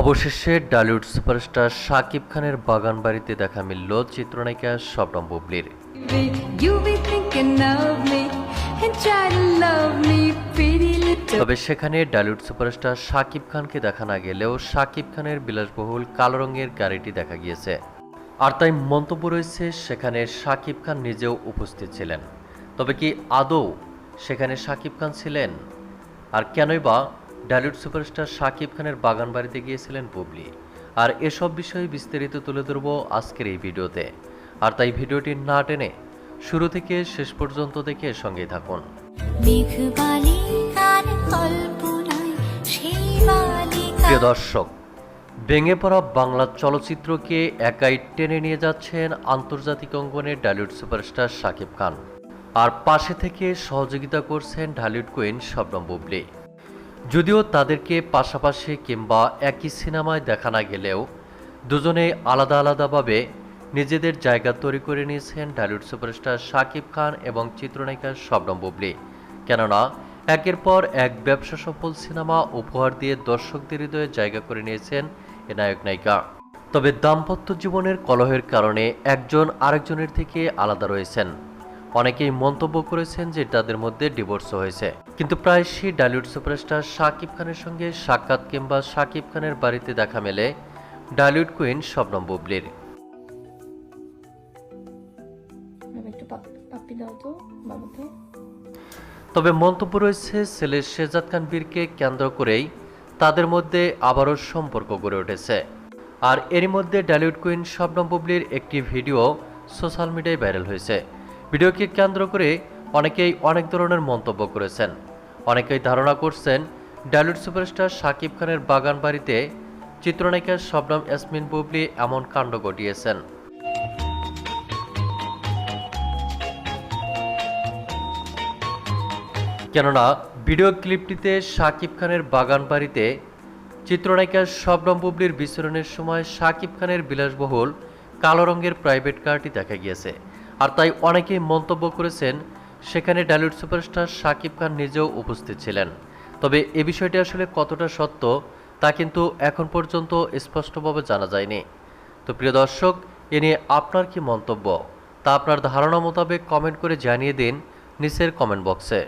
অবশেষে ডালিউড সুপারস্টার শাকিব খানের বাগান বাড়িতে দেখা মিলল চিত্রনায়িকা শবনম বুবলির. তবে সেখানে ডালিউড সুপারস্টার শাকিব খানকে দেখা না গেলেও শাকিব খানের বিলাসবহুল কালো রঙের গাড়িটি দেখা গিয়েছে। আর তাই মন্তব্য রয়েছে সেখানে শাকিব খান নিজেও উপস্থিত ছিলেন। তবে কি আদৌ সেখানে শাকিব খান ছিলেন? আর কেনই বা ডালিউড সুপারস্টার শাকিব খানের বাগান বাড়িতে গিয়েছিলেন বুবলি। আর এসব বিষয়ে বিস্তারিত তুলে ধরবো আজকের এই ভিডিওতে। আর তাই ভিডিওটি না টেনে শুরু থেকে শেষ পর্যন্ত দেখে সঙ্গে থাকুন। প্রিয় দর্শক, ভেঙে পড়া বাংলা চলচ্চিত্রকে একাই টেনে নিয়ে যাচ্ছেন আন্তর্জাতিক অঙ্গনে ডালিউড সুপারস্টার শাকিব খান। আর পাশে থেকে সহযোগিতা করছেন ঢালিউড কুইন শবনম বুবলি। যদিও তাদেরকে পাশাপাশি কিংবা একই সিনেমায় দেখা না গেলেও দুজনে আলাদা আলাদাভাবে নিজেদের জায়গা তৈরি করে নিয়েছেন ঢালিউড সুপারস্টার শাকিব খান এবং চিত্রনায়িকা শবনম বুবলি। কেননা, একের পর এক ব্যবসা সফল সিনেমা উপহার দিয়ে দর্শকদের হৃদয়ে জায়গা করে নিয়েছেন এ নায়ক নায়িকা। তবে দাম্পত্য জীবনের কলহের কারণে একজন আরেকজনের থেকে আলাদা রয়েছেন। অনেকেই মন্তব্য করেছেন যে তাদের মধ্যে ডিভোর্স হয়েছে। কিন্তু প্রায়শই ডালিউড সুপারস্টার শাকিব খানের সঙ্গে সাক্ষাৎ কিংবা শাকিব খানের বাড়িতে দেখা মেলে ডালিউড কুইন শবনম বুবলির। তবে মন্তব্য রয়েছে ছেলে শেজাদ খান বীরকে কেন্দ্র করেই তাদের মধ্যে আবারও সম্পর্ক গড়ে উঠেছে। আর এরই মধ্যে ডালিউড কুইন শবনম বুবলির একটি ভিডিও সোশ্যাল মিডিয়ায় ভাইরাল হয়েছে। ভিডিওকে কেন্দ্র করে অনেকেই অনেক ধরনের মন্তব্য করেছেন। অনেকেই ধারণা করছেন ডালিউড সুপারস্টার শাকিব খানের বাগান বাড়িতে চিত্রনায়িকা শবনম ইয়াসমিন বুবলি এমন কাণ্ড ঘটিয়েছেন। কেননা, ভিডিও ক্লিপটিতে শাকিব খানের বাগান বাড়িতে চিত্রনায়িকা শবনম বুবলির বিচরণের সময় শাকিব খানের বিলাসবহুল কালো রঙের প্রাইভেট কারটি দেখা গিয়েছে। আর তাই অনেকেই মন্তব্য করেছেন, সেখানে ডালিউড সুপারস্টার শাকিব খান নিজেও উপস্থিত ছিলেন। তবে এ বিষয়টি আসলে কতটা সত্য, তা কিন্তু এখন পর্যন্ত স্পষ্টভাবে জানা যায়নি। তো প্রিয় দর্শক, এ নিয়ে আপনার কি মন্তব্য? তা আপনার ধারণা মোতাবেক কমেন্ট করে জানিয়ে দিন নিচের কমেন্ট বক্সে।